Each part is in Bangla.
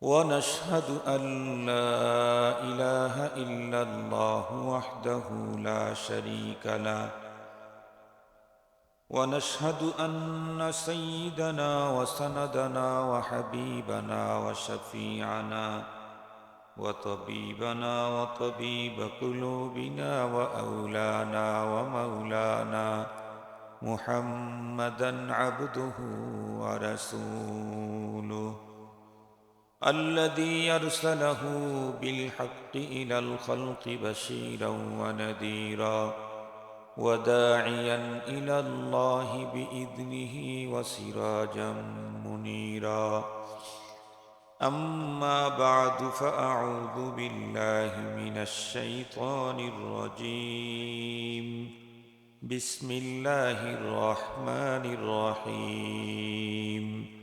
ونشهد أن لا إله إلا الله وحده لا شريك له. ونشهد أن سيدنا وسندنا وحبيبنا وشفيعنا وطبيبنا وطبيب قلوبنا وأولانا ومولانا محمدا عبده ورسوله. الذي يرسله بالحق إلى الخلق بشيرا ونذيرا وداعيا إلى الله بإذنه وسراجا منيرا. أما بعد فأعوذ بالله من الشيطان الرجيم. بسم الله الرحمن الرحيم.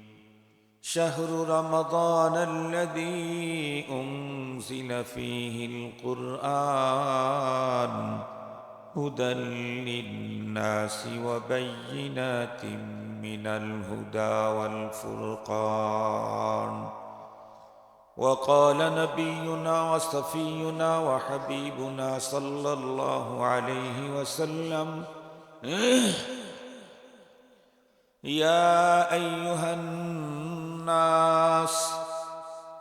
شهر رمضان الذي أنزل فيه القرآن هدى للناس وبينات من الهدى والفرقان. وقال نبينا وصفينا وحبيبنا صلى الله عليه وسلم يا أيها الناس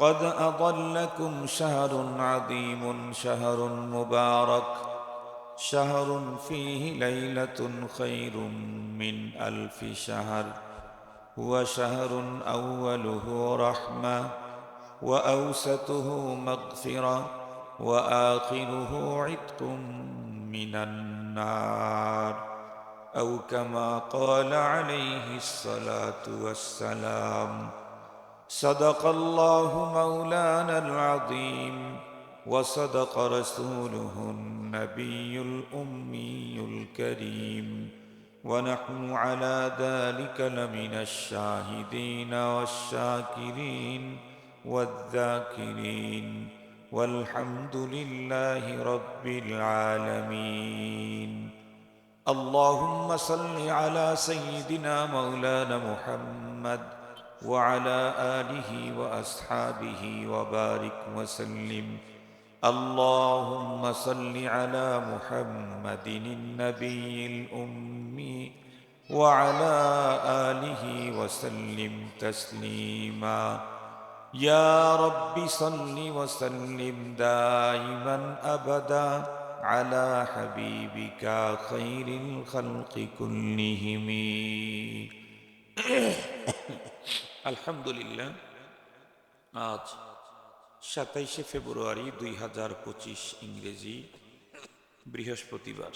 قد أضلكم شهر عظيم شهر مبارك شهر فيه ليلة خير من ألف شهر هو شهر أوله رحمة وأوسطه مغفرة وآخره عتق من النار. أو كما قال عليه الصلاة والسلام صدق الله مولانا العظيم وصدق رسوله النبي الأمي الكريم ونحن على ذلك لمن الشاهدين والشاكرين والذاكرين والحمد لله رب العالمين. اللهم صل على سيدنا مولانا محمد وعلى آله وأصحابه وبارك وسلم. اللهم صل على محمد النبي الأمي وعلى آله وسلم تسليما. يا رب صل وسلم دائما أبدا على حبيبك خير الخلق كلهم. আলহামদুলিল্লাহ। আজ সাতাইশে ফেব্রুয়ারি দুই হাজার পঁচিশ ইংরেজি বৃহস্পতিবার।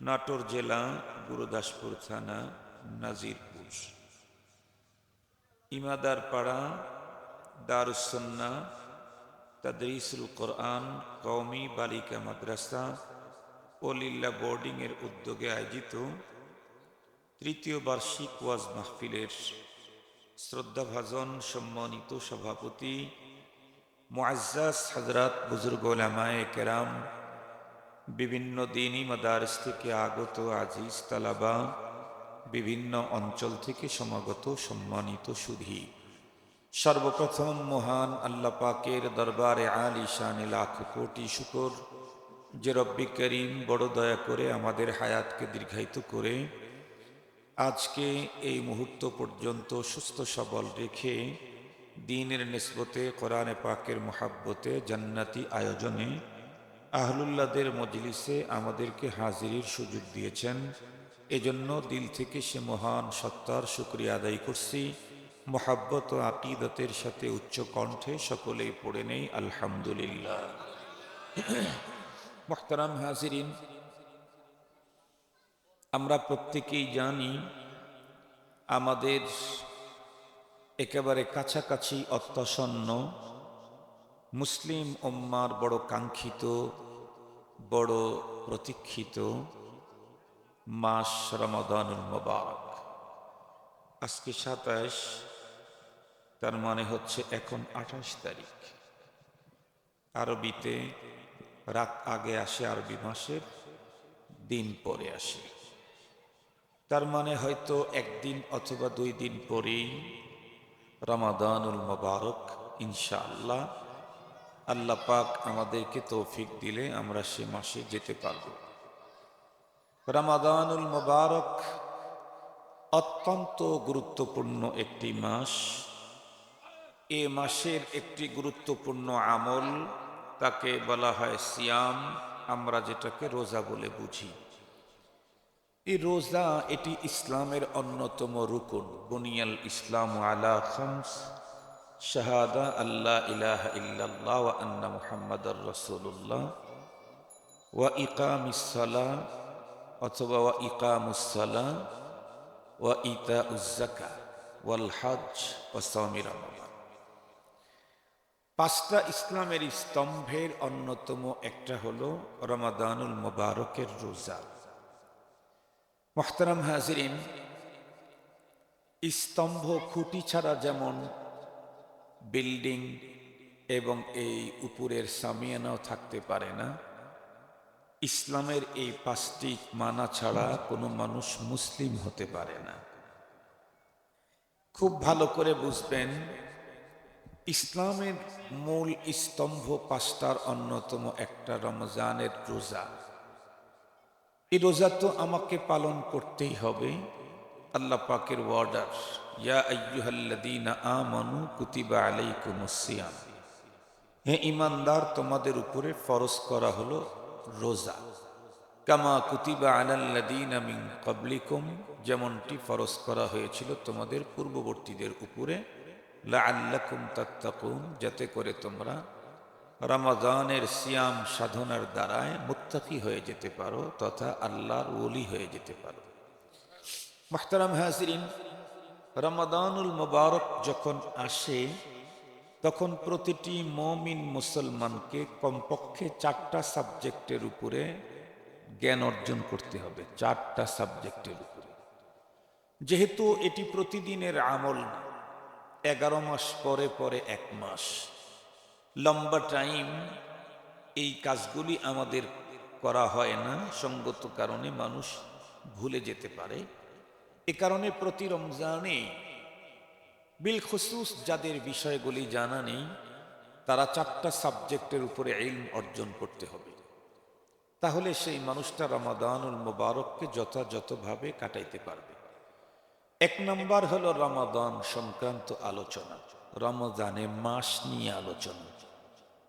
নাটোর জেলা, গুরুদাসপুর থানা, নাজিরপুর। ইমাদার পাড়া দারুসন্না তাদরিসুল কোরআন, কওমি বালিকা মাদ্রাসা অলিল্লা বোর্ডিংয়ের উদ্যোগে আয়োজিত তৃতীয় বার্ষিক ওয়াজ মাহফিলের শ্রদ্ধাভাজন, সম্মানিত সভাপতি, মুআজ্জাজ হজরত বুজুর্গ ওলামায়ে কেরাম, বিভিন্ন দিনই মাদারস থেকে আগত আজিজ তালাবা, বিভিন্ন অঞ্চল থেকে সমাগত, সম্মানিত সুধী। সর্বপ্রথম মহান আল্লাহ পাকের দরবারে আলী শানে লাখ কোটি শুকর, যে রব্বি করিম বড় দয়া করে আমাদের হায়াতকে দীর্ঘায়িত করে আজকে এই মুহূর্ত পর্যন্ত সুস্থ সবল রেখে দিনের নিসবতে কোরআনে পাকের মোহাব্বতে জান্নাতি আয়োজনে আহলুল্লাদের মজলিসে আমাদেরকে হাজিরির সুযোগ দিয়েছেন। এজন্য দিল থেকে সে মহান সত্তার শুক্রিয়া আদায় করছি। মোহাব্বত ও আকিদতের সাথে উচ্চ কণ্ঠে সকলেই পড়ে নেই, আলহামদুলিল্লাহ। মোহতারাম হাজিরিন আমরা প্রত্যেকেই জানি আমাদের একেবারে কাছাকাছি অত্যাসন্ন মুসলিম ওম্মার বড় কাঙ্ক্ষিত, বড় প্রতীক্ষিত মাস রমাদানুল মোবারক। আজকে সাতাশ, তার মানে হচ্ছে এখন আঠাশ তারিখ। আরবিতে রাত আগে আসে আরবি মাসের, দিন পরে আসে। তার মানে হয়তো একদিন অথবা দুই দিন পরেই রমাদানুল মোবারক, ইনশাআল্লাহ। আল্লাহ পাক আমাদেরকে তৌফিক দিলে আমরা সে মাসে যেতে পারব। রমাদানুল মোবারক অত্যন্ত গুরুত্বপূর্ণ একটি মাস। এ মাসের একটি গুরুত্বপূর্ণ আমল, তাকে বলা হয় সিয়াম, আমরা যেটাকে রোজা বলে বুঝি। এই রোজা এটি ইসলামের অন্যতম রুকুন। বুনিয়াল ইসলাম আলা খামস, শাহাদা আল্লাহ ইলাহ ইল্লাল্লাহ ওয়া আন্না মুহাম্মাদার রাসূলুল্লাহ, ওয়া ইকামিস-সালাহ অথবা ওয়া ইকামুস-সালাহ ওয়া ইতাউজ যাকাত ওয়াল হজ ওয়া সাওমি রমাদান। পাঁচটা ইসলামের স্তম্ভের অন্যতম একটা হলো রমাদানুল মোবারকের রোজা। মোহতারাম হাজরিন, স্তম্ভ খুঁটি ছাড়া যেমন বিল্ডিং এবং এই উপরের সামিয়ানাও থাকতে পারে না, ইসলামের এই পাঁচটি মানা ছাড়া কোনো মানুষ মুসলিম হতে পারে না। খুব ভালো করে বুঝবেন, ইসলামের মূল স্তম্ভ পাঁচটার অন্যতম একটা রমজানের রোজা। এই রোজা তো আমাকে পালন করতেই হবে। আল্লাহ পাকের ওয়ার্ডার ইয়া আইয়ুহাল্লাযীনা আমানু কুতিবা আলাইকুমুস সিয়াম। হে ইমানদার তোমাদের উপরে ফরজ করা হলো রোজা। কামা কুতিবা আলাল্লাযীনা মিন ক্বাবলিকুম, যেমনটি ফরজ করা হয়েছিল তোমাদের পূর্ববর্তীদের উপরে। লাআল্লাকুম তাত্তাকুন, যাতে করে তোমরা রমাদানের সিয়াম সাধনার দ্বারায় মুত্তাকি হয়ে যেতে পারো তথা আল্লাহর ওলি হয়ে যেতে পারো। মাহতারাম হাজরিন, রমাদানুল মোবারক যখন আসে, তখন প্রতিটি মমিন মুসলমানকে কমপক্ষে চারটা সাবজেক্টের উপরে জ্ঞান অর্জন করতে হবে, চারটা সাবজেক্টের উপরে। যেহেতু এটি প্রতিদিনের আমল এগারো মাস পরে পরে এক মাস। লম্বা টাইম এই কাজগুলি আমাদের করা হয় না, সঙ্গত কারণে মানুষ ভুলে যেতে পারে। এ কারণে প্রতি রমজানে বিলখসুস যাদের বিষয়গুলি জানা নেই, তারা চারটা সাবজেক্টের উপরে ইলম অর্জন করতে হবে। তাহলে সেই মানুষটা রমাদানুল মোবারককে যথাযথভাবে কাটাইতে পারবে। এক নম্বর হলো রমাদান সংক্রান্ত আলোচনা, রমজানে মাস নিয়ে আলোচনা।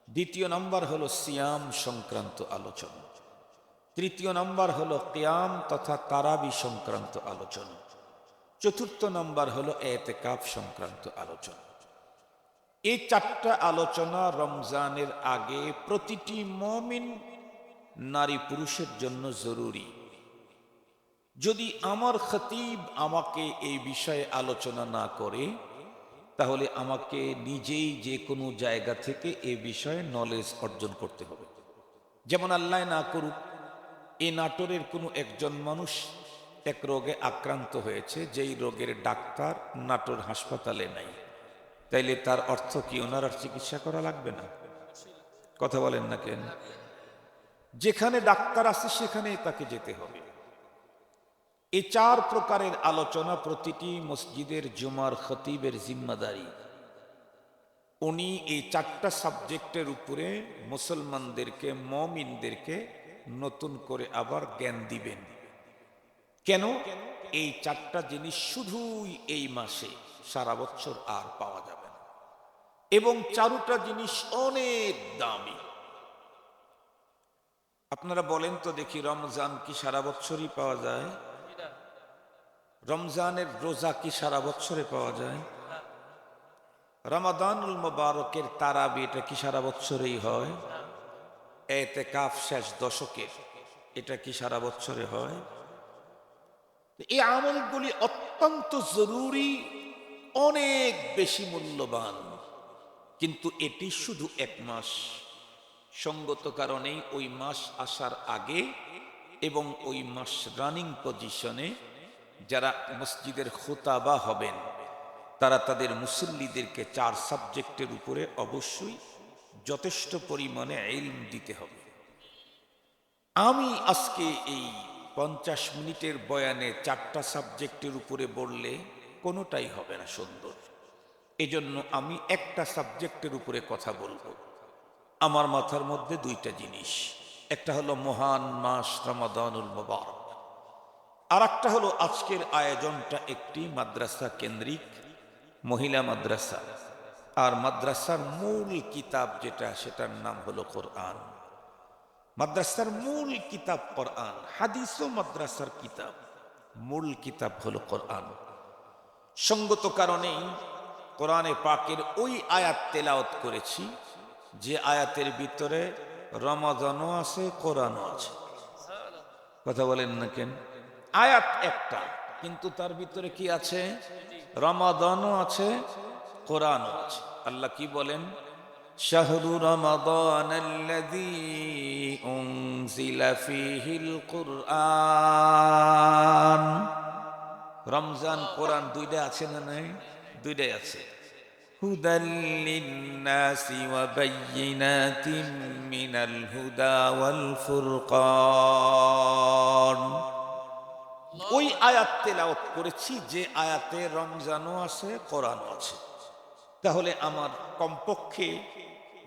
দ্বিতীয় নম্বর হলো সিয়াম সংক্রান্ত আলোচনা। তৃতীয় নম্বর হলো কিয়াম তথা তারাবি সংক্রান্ত আলোচনা। চতুর্থ নম্বর হলো এতেকাফ সংক্রান্ত আলোচনা। এই চারটা আলোচনা রমজানের আগে প্রতিটি মমিন নারী পুরুষের জন্য জরুরি। যদি আমার খতিব আমাকে এই বিষয়ে আলোচনা না করে তাহলে আমাকে নিজেই যে কোনো জায়গা থেকে এ বিষয়ে নলেজ অর্জন করতে হবে। যেমন আল্লাহ না করুক, এ নাটোরের কোনো একজন মানুষ এক রোগে আক্রান্ত হয়েছে, যেই রোগের ডাক্তার নাটোর হাসপাতালে নাই। তাইলে তার অর্থ কি? ওনার চিকিৎসা করা লাগবে না? কথা বলেন না কেন? যেখানে ডাক্তার আছে সেখানেই তাকে যেতে হবে। এই চার প্রকারের আলোচনা প্রতিটি মসজিদের জুমার খতিবের জিম্মাদারি। উনি এই চারটা সাবজেক্টের উপরে মুসলমানদেরকে, মমিনদেরকে নতুন করে আবার জ্ঞান দিবেন। কেন? এই চারটা জিনিস শুধুই এই মাসে সারা বছর আর পাওয়া যাবে না। এবং চারুটা জিনিস অনেক দামি। আপনারা বলেন তো দেখি রমজান কি সারা বছরই পাওয়া যায়? রমজানের রোজা কি সারা বছরে পাওয়া যায়? রমাদানুল মোবারকের তারাবি এটা কি সারা বছরেই হয়? এতে কাফ শেষ দশকের, এটা কি সারা বছরে হয়? এই আমলগুলি অত্যন্ত জরুরি, অনেক বেশি মূল্যবান। কিন্তু এটি শুধু এক মাস। সঙ্গত কারণেই ওই মাস আসার আগে এবং ওই মাস রানিং পজিশনে যারা মসজিদের খোতাবা হবেন, তারা তাদের মুসল্লিদেরকে চার সাবজেক্টের উপরে অবশ্যই যথেষ্ট পরিমাণে এলম দিতে হবে। আমি আজকে এই পঞ্চাশ মিনিটের বয়ানে চারটা সাবজেক্টের উপরে বললে কোনোটাই হবে না সুন্দর। এজন্য আমি একটা সাবজেক্টের উপরে কথা বলব। আমার মাথার মধ্যে দুইটা জিনিস। একটা হলো মহান মাস রমাদানুল মোবারক। আর একটা হলো আজকের আয়োজনটা একটি মাদ্রাসা কেন্দ্রিক, মহিলা মাদ্রাসা। আর মাদ্রাসার মূল কিতাব যেটা, সেটার নাম হলো কোরআন। মাদ্রাসার মূল কিতাব কোরআন হাদিস ও মাদ্রাসার কিতাব। মূল কিতাব হলো কোরআন। সঙ্গত কারণেই কোরআনে পাকের ওই আয়াত তেলাওত করেছি, যে আয়াতের ভিতরে রমাদানও আছে, কোরআনও আছে। কথা বলেন না কেন? আয়াত একটা কিন্তু তার ভিতরে কি আছে রমাদানও আছে কোরআনও আছে আল্লাহ কি বলেন شهر رمضان الذي أنزل فيه القرآن রমজান কোরআন দুইটা আছে না নাই দুইটাই আছে هدى للناس وبينات من الهدى والفرقان ওই আয়াত তেলাওয়াত করেছি যে আয়াতে রমজানও আছে, কোরআনও আছে। তাহলে আমার কমপক্ষে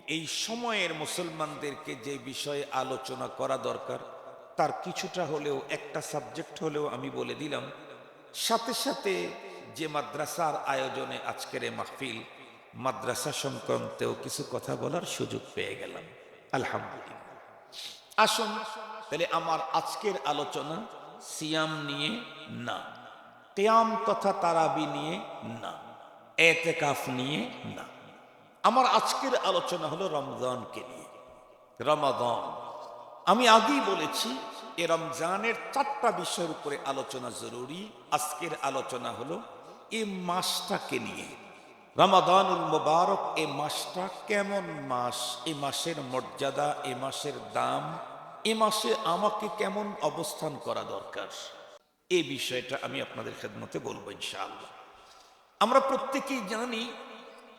এই সময়ের মুসলমানদেরকে যে বিষয়ে আলোচনা করা দরকার, তার কিছুটা হলেও, একটা সাবজেক্ট হলেও আমি বলে দিলাম। সাথে সাথে যে মাদ্রাসার আয়োজনে আজকের এই মাহফিল, মাদ্রাসা সংক্রান্তেও কিছু কথা বলার সুযোগ পেয়ে গেলাম। আলহামদুলিল্লাহ। আসুন, তাহলে আমার আজকের আলোচনা সিয়াম নিয়ে না। কেয়াম তথা তারাবি নিয়ে না। এতেকাফ নিয়ে না। আমার আজকের আলোচনা হলো রমজানকে নিয়ে। রমাদান। আমি আগেই বলেছি, এ রমজানের চারটা বিষয়ের উপরে আলোচনা জরুরি। আজকের আলোচনা হলো, এ মাসটাকে নিয়ে। রমাদানুল মোবারক, এ মাসটা কেমন মাস? এ মাসের মর্যাদা, এ মাসের দাম এ মাসে আমাকে কেমন অবস্থান করা দরকার? এ বিষয়টা আমি আপনাদের খেদমতে বলব ইনশাআল্লাহ। আমরা প্রত্যেকেই জানি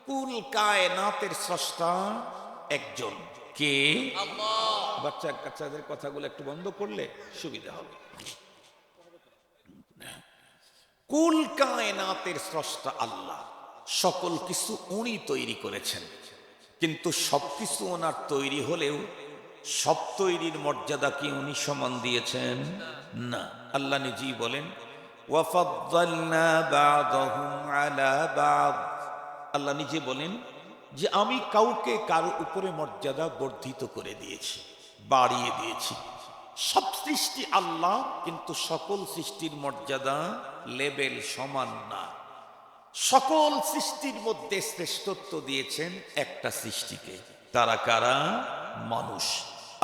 কুল কায়নাতের স্রষ্টা একজন। কে? বাচ্চা কাচ্চাদের কথাগুলো একটু বন্ধ করলে সুবিধা হবে। কুল কায়নাতের স্রষ্টা আল্লাহ। সকল কিছু উনি তৈরি করেছেন। কিন্তু সবকিছু ওনার তৈরি হলেও সব তৈরির মর্যাদা কি উনি সমান দিয়েছেন? না। আল্লাহ নিজেই বলেন আল্লাহ নিজে বলেন যে, আমি কাউকে কারও উপরে মর্যাদা বর্ধিত করে দিয়েছি, বাড়িয়ে দিয়েছি। সব সৃষ্টি আল্লাহ, কিন্তু সকল সৃষ্টির মর্যাদা লেবেল সমান না। সকল সৃষ্টির মধ্যে শ্রেষ্ঠত্ব দিয়েছেন একটা সৃষ্টিকে। তারা কারা? মানুষ।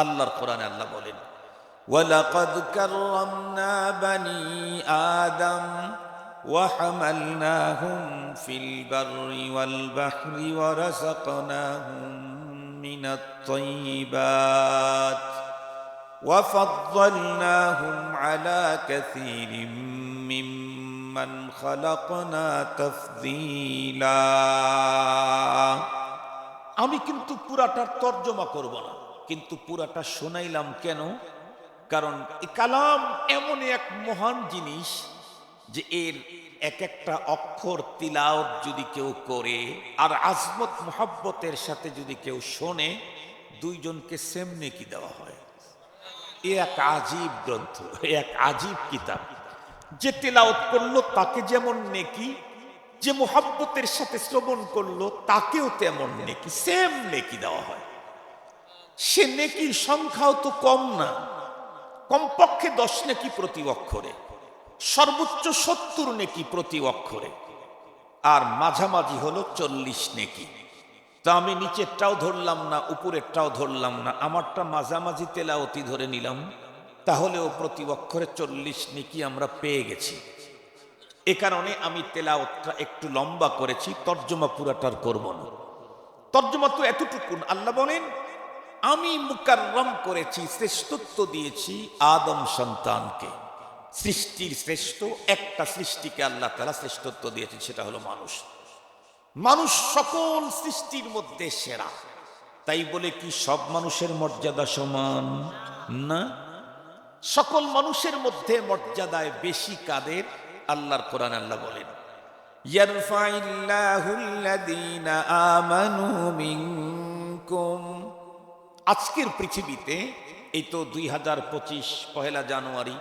আল্লাহর কোরআনে আল্লাহ বলেন ولقد كرمنا بني آدم وحملناهم في البر والبحر ورزقناهم من الطيبات وفضلناهم على كثير ممن خلقنا تفضيلا আমি কিন্তু পুরাটার তর্জমা করব না কিন্তু পুরাটা শোনাইলাম কেন? কারণ কালাম এমন এক মহান জিনিস যে এর এক একটা অক্ষর তিলাওত যদি কেউ করে আর আজমত মোহাব্বতের সাথে যদি কেউ শোনে, দুইজনকে সেম নেকি দেওয়া হয়? এ এক আজীব গ্রন্থ, এ এক আজীব কিতাব। যে তেলাওত করল তাকে যেমন নেকি, যে মোহাব্বতের সাথে শ্রবণ করল তাকেও তেমন নেকি, সেম নেকি দেওয়া হয়। সে নেকির সংখ্যাও তো কম না। কমপক্ষে দশ নেকি প্রতি অক্ষরে, সর্বোচ্চ সত্তর নেকি প্রতি অক্ষরে, আর মাঝামাঝি হলো চল্লিশ নেকি। তা আমি নিচেরটাও ধরলাম না, উপরেরটাও ধরলাম না, আমারটা মাঝামাঝি তেলাওতি ধরে নিলাম। তাহলেও প্রতি অক্ষরে চল্লিশ নেকি আমরা পেয়ে গেছি। এ কারণে আমি তেলাওতটা একটু লম্বা করেছি, তর্জমা পুরাটার করব না। তর্জমা তো এতটুকুন, আল্লাহ বলেন আমি মুকাররম করেছি, শ্রেষ্ঠত্ব দিয়েছি আদম সন্তানকে। সৃষ্টির শ্রেষ্ঠ, একটা সৃষ্টিকে আল্লাহ তালা শ্রেষ্ঠত্ব দিয়েছে সেটা হলো মানুষ। মানুষ সকল সৃষ্টির মধ্যে সেরা। তাই বলে কি সব মানুষের মর্যাদা সমান? না। সকল মানুষের মধ্যে মর্যাদায় বেশি কাদের? আল্লাহর কোরআন আল্লাহ বলেন, ইয়ারফাইল্লাহুল্লাযীনা আমানু মিনকুম। আজকের পৃথিবীতে, এই তো দুই হাজার পঁচিশ পহেলা জানুয়ারি,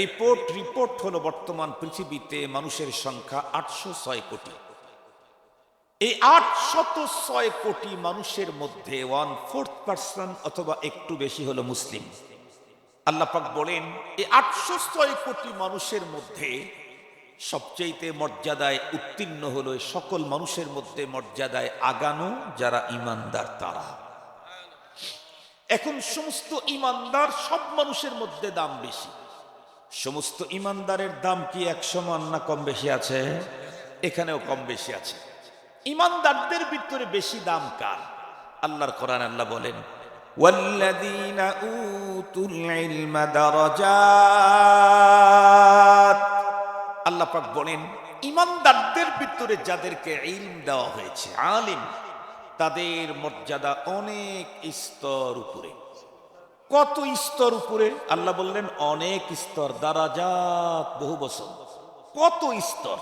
রিপোর্ট রিপোর্ট হলো বর্তমান পৃথিবীতে মানুষের সংখ্যা আটশো ছয় কোটি। এই আটশত ছয় কোটি মানুষের মধ্যে ওয়ান ফোর্থ পার্সন অথবা একটু বেশি হলো মুসলিম। আল্লাহ পাক বলেন, এই আটশো ছয় কোটি মানুষের মধ্যে সবচেয়েতে মর্যাদায় উত্তীর্ণ হলো সকল মানুষের মধ্যে মর্যাদায় আগানো যারা ইমানদার তারা। এখন সমস্ত ইমানদার সব মানুষের মধ্যে দাম বেশি সমস্ত ইমানদারের দাম কি এক সমান না কম বেশি আছে এখানেও কম বেশি আছে ইমানদারদের ভিতরে বেশি দাম কার আল্লাহর কোরআন আল্লাহ বলেন والذين أوتوا العلم درجات আল্লাহ পাক বলেন ইমানদারদের ভিতরে যাদেরকে ইলম দেওয়া হয়েছে আলিম তাদের মর্যাদা অনেক স্তর উপরে। কত স্তর উপরে? আল্লাহ বললেন, অনেক স্তর, দারাজাত বহু বছর। কত স্তর?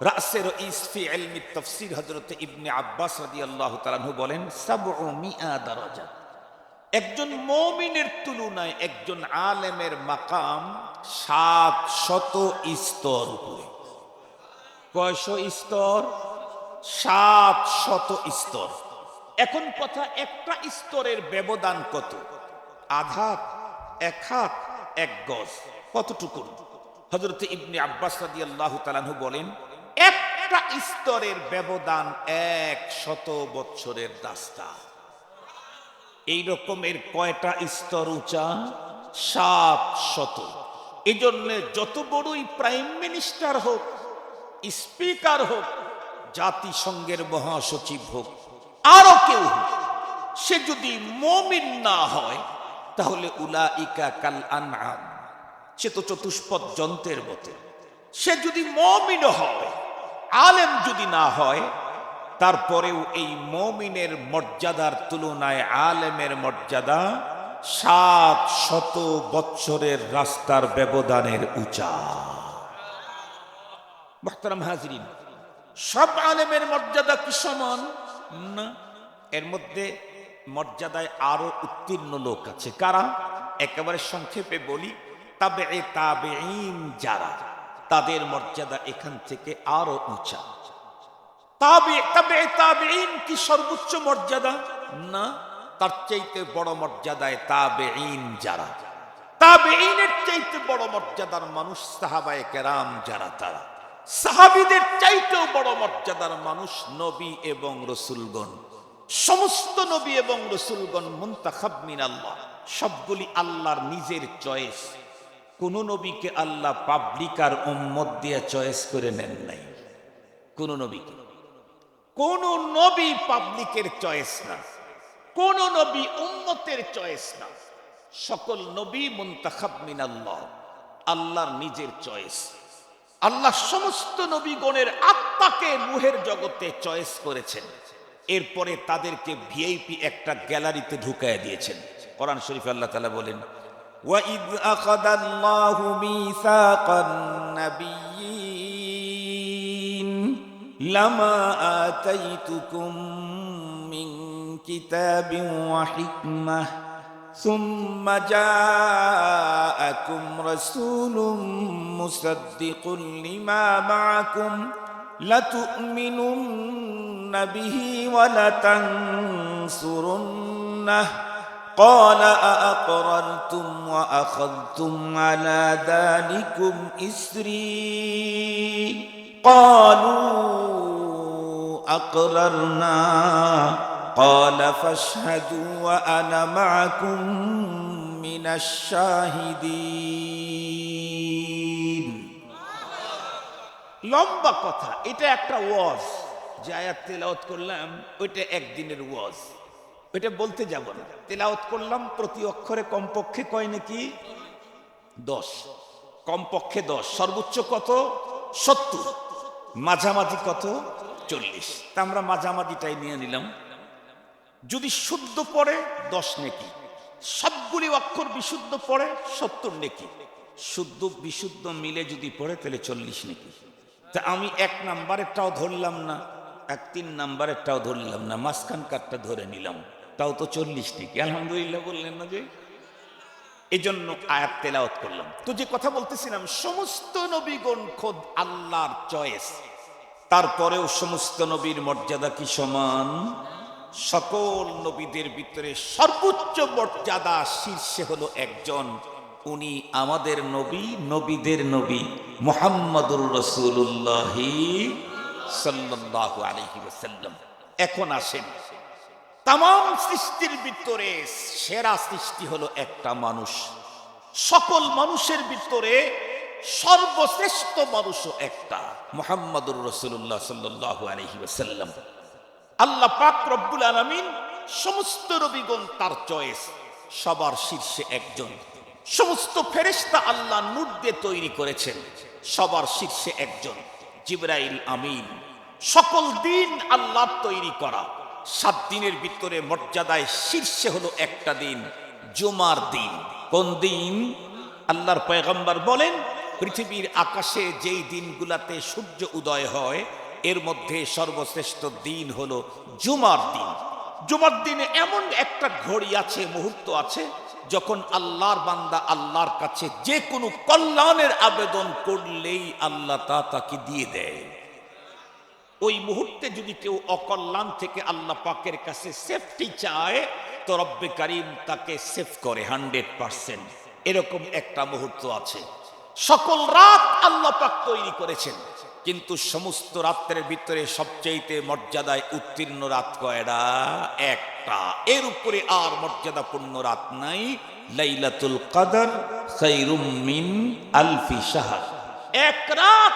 রাসের ইসফি ইলমি তাফসীর হযরত ইবনে আব্বাস রাদিয়াল্লাহু তাআলা বলেন সাবউ মিআ দারাজাত। একজন মমিনের তুলনায় একজন আলেমের মাকাম সাত শত স্তর উপরে। কয়শো স্তর? সাত শত স্তর। এখন কথা একটা স্তরের ব্যবধান কত? আধাত এক হাত, এক গজ। কতটুকু? হজরত ইবনে আব্বাস আল্লাহ তালাহু বলেন, একটা স্তরের ব্যবধান এক শত বৎসরের রাস্তা। এই রকমের কয়টা স্তর উঁচা? সাত শত। এই জন্য যত বড়ই প্রাইম মিনিস্টার হোক, স্পিকার হোক, জাতিসংঘের মহাসচিব হোক আরও কেউ সে যদি মমিন না হয়, তাহলে উলা ইকা কাল আনআম। সে তো চতুষ্পদ যন্ত্রের মতো। সে যদি মমিন হয়, আলেম যদি না হয়, তারপরেও এই মমিনের মর্যাদার তুলনায় আলেমের মর্যাদা সাত শত বৎসরের রাস্তার ব্যবধানের উঁচা। হাজরিন, সব আলেমের মর্যাদা কি সমান? না, এর মধ্যে মর্যাদায় আরও উত্তীর্ণ লোক আছে। কারা? একেবারে সংক্ষেপে বলি তাবে তাবে যারা, তাদের মর্যাদা এখান থেকে আরও উঁচা। তাবে তবে তাবেইন কি সর্বোচ্চ মর্যাদা? না, তার চাইতে বড় মর্যাদায় তাবেইন যারা। তাবেইনের চাইতে বড় মর্যাদার মানুষ সাহাবায়ে কেরাম যারা, তারা। সাহাবিদের চাইতেও বড় মর্যাদার মানুষ নবী এবং রসুলগণ। সমস্ত নবী এবং রসুলগণ মুন্তাখাব মিন আল্লাহ সবগুলি আল্লাহর নিজের চয়েস। কোন নবীকে আল্লাহ পাবলিক আর উম্মত দিয়ে চয়েস করে নেন নাই। কোন নবীকে। কোন নবী পাবলিকের চয়েস না। কোন নবী উম্মতের চয়েস না। সকল নবী মুন্তাখাব মিনাল্লাহ, আল্লাহর নিজের চয়েস। আল্লাহ সমস্ত নবীগণের আত্মাকে মুহের জগতে চয়েস করেছেন এরপরে তাদেরকে ভিআইপি একটা গ্যালারিতে ঢুকায় দিয়েছেন কোরআন শরীফ আল্লাহ তাআলা বলেন وَإِذْ أَخَذَ اللَّهُ مِيثَاقَ النَّبِيِّينَ لما آتيتكم من كتاب وحكمة ثم جاءكم رسول مصدق لما معكم لتؤمنن به ولتنصرنه قال أأقررتم وأخذتم على ذلكم إسري قالوا أقررنا قال فاشهدوا وأنا معكم من الشاهدين লম্বা কথা এটা একটা ওয়াজ যে আয়াত তেলাওয়াত করলাম ওইটা একদিনের ওয়াজ ওইটা বলতে যাব না তেলাওয়াত করলাম প্রতি অক্ষরে কমপক্ষে কয় নাকি দশ কমপক্ষে দশ সর্বোচ্চ কত সত্তর মাঝামাঝি কত চল্লিশ তা আমরা মাঝামাঝিটাই নিয়ে নিলাম যদি শুদ্ধ পড়ে, দশ নেকি। সবগুলি অক্ষর বিশুদ্ধ পড়ে, সত্তর নেকি। শুদ্ধ, বিশুদ্ধ মিলে যদি পড়ে, তাহলে চল্লিশ নেকি। তা আমি এক নাম্বারেরটাও ধরলাম না, এক তিন নাম্বারেরটাও ধরলাম না, মাঝখান কাঠটা ধরে নিলাম, তাও তো চল্লিশ নেকি। আলহামদুলিল্লাহ বললেন না যে? এই জন্য আয়াত তেলাওয়াত করলাম। তো যে কথা বলতেছিলাম, সমস্ত নবীগণ খোদ আল্লাহর চয়েস। তারপরেও সমস্ত নবীর মর্যাদা কি সমান? সকল নবীদের ভিতরে সর্বোচ্চ মর্যাদা শীর্ষে হলো একজন। উনি আমাদের নবী, নবীদের নবী, মোহাম্মদুর রসুল্লাহ সাল্লাহ আলহি ওসাল্লাম এখন আসেন। তাম সৃষ্টির ভিতরে সেরা সৃষ্টি হলো একটা মানুষ। সকল মানুষের ভিতরে সর্বশ্রেষ্ঠ মানুষও একটা, মোহাম্মদুর রসুল্লাহ সাল্লাহ আলহি আল্লাহ পাক রব্বুল আলমিন সমস্ত রবিগণ তার চয়েস, সবার শীর্ষে একজন। সমস্ত ফেরেশতা আল্লাহ নূর তৈরি করেছেন, সবার শীর্ষে একজন, জিব্রাইল আমিন। সকল দিন আল্লাহ তৈরি করা, সাত দিনের ভিতরে মর্যাদায় শীর্ষে হলো একটা দিন, জুমার দিন। কোন দিন? আল্লাহর পয়গম্বর বলেন, পৃথিবীর আকাশে যেই দিনগুলাতে সূর্য উদয় হয় এর মধ্যে সর্বশ্রেষ্ঠ দিন হলো জুমার দিন। জুমার দিনে এমন একটা ঘড়ি আছে, মুহূর্ত আছে, যখন আল্লাহর বান্দা আল্লাহর কাছে যে কোনো কল্যাণের আবেদন করলেই আল্লাহ তা তাকে দিয়ে দেয়। ওই মুহূর্তে যদি কেউ অকল্যাণ থেকে আল্লাহ পাকের কাছে সেফটি চায়, তো রব্বে কারিম তাকে সেফ করে হান্ড্রেড পার্সেন্ট। এরকম একটা মুহূর্ত আছে। সকল রাত আল্লাহ পাক তৈরি করেছেন। কিন্তু সমস্ত রাত্রের ভিতরে সবচেয়েতে মর্যাদায় উত্তীর্ণ রাত কয়টা? একটা। এর উপরে আর মর্যাদাপূর্ণ রাত নাই। লাইলাতুল কাদার মিন আলফি শাহর। এক রাত,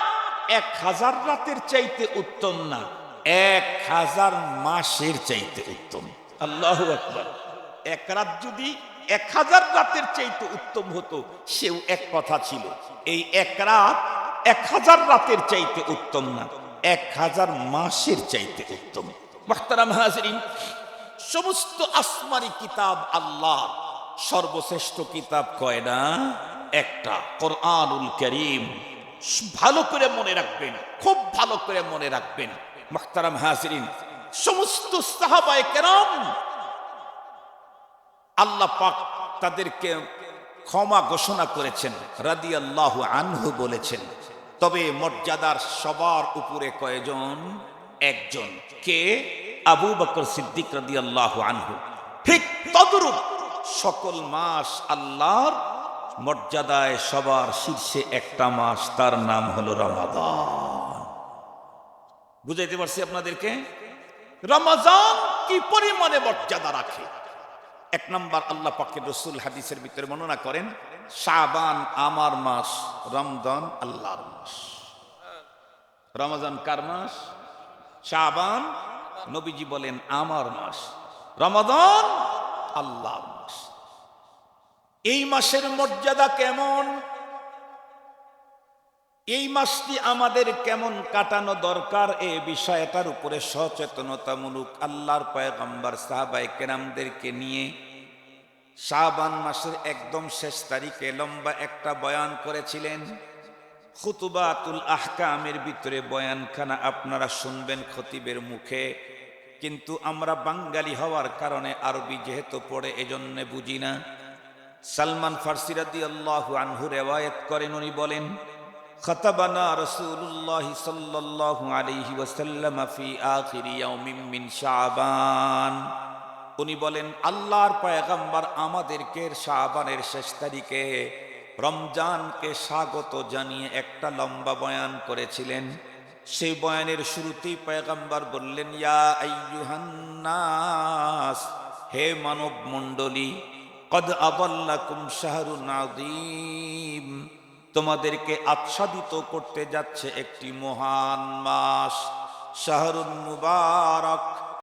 এক হাজার রাতের চাইতে উত্তম না, এক হাজার মাসের চাইতে উত্তম। আল্লাহ আকবার। এক রাত যদি এক হাজার রাতের চাইতে উত্তম হতো, সেও এক কথা ছিল। এই এক রাত এক হাজার রাতের চাইতে উত্তম না, এক হাজার মাসের চাইতে উত্তম। হাজরিন, সমস্ত আসমানি কিতাব আল্লাহ, সর্বশ্রেষ্ঠ কিতাব কয় না? একটা, কোরআনুল করিম। ভালো করে মনে রাখবেন, খুব ভালো করে মনে রাখবেন। মাহতারাম হাজরিন, সমস্ত সাহাবায়ে কেরাম, আল্লাহ পাক তাদেরকে ক্ষমা ঘোষণা করেছেন রাদি আল্লাহ আনহু বলেছেন। তবে মর্যাদার সবার উপরে কয়জন? একজন। কে? আবু বকর সিদ্দিক রাদি আল্লাহ আনহু। ঠিক তদরূপ সকল মাস আল্লাহর মর্যাদায় সবার শীর্ষে একটা মাস, তার নাম হলো রমাদান। বুঝাইতে পারছি আপনাদেরকে? রমাজান কি পরিমাণে মর্যাদা রাখে? এক নম্বর আল্লাহ পাকের রসুল হাদিসের ভিতরে বর্ণনা করেন, শাবান আমার মাস, রমজান আল্লাহর মাস। রমজান কার মাস? শাবান নবীজি বলেন আমার মাস। রমাদান আল্লাহর মাস। এই মাসের মর্যাদা কেমন? এই মাসটি আমাদের কেমন কাটানো দরকার এ বিষয়টার উপরে সচেতনতামূলক আল্লাহর পয়গম্বর সাহাবাই কেরামদেরকে নিয়ে শাহবান মাসের একদম শেষ তারিখে লম্বা একটা বয়ান করেছিলেন। খুতুবাতুল আহকামের ভিতরে বয়ানখানা আপনারা শুনবেন খতিবের মুখে। কিন্তু আমরা বাঙালি হওয়ার কারণে আরবি যেহেতু পড়ে, এজন্য বুঝি না। সালমান ফার্সিরাদি আল্লাহ আনহু রেওয়ায়ত করেন, উনি বলেন খতবানা রসুল্লাহ সাল্লাহ আলিহি ওয়াসাল্লাম ফি আখিরি মিন শাবান উনি বলেন আল্লাহর পয়গম্বর আমাদেরকে শাবানের শেষ তারিখে রমজানকে স্বাগত জানিয়ে একটা লম্বা বয়ান করেছিলেন সেই বয়ানের শুরুতেই পয়গম্বর বললেন ইয়া আইয়ুহান্নাস হে মানব মণ্ডলী কদ আবাল্লাকুম শাহরুন আযীম তোমাদেরকে আচ্ছাদিত করতে যাচ্ছে একটি মহান মাস শাহরুন মুবারক।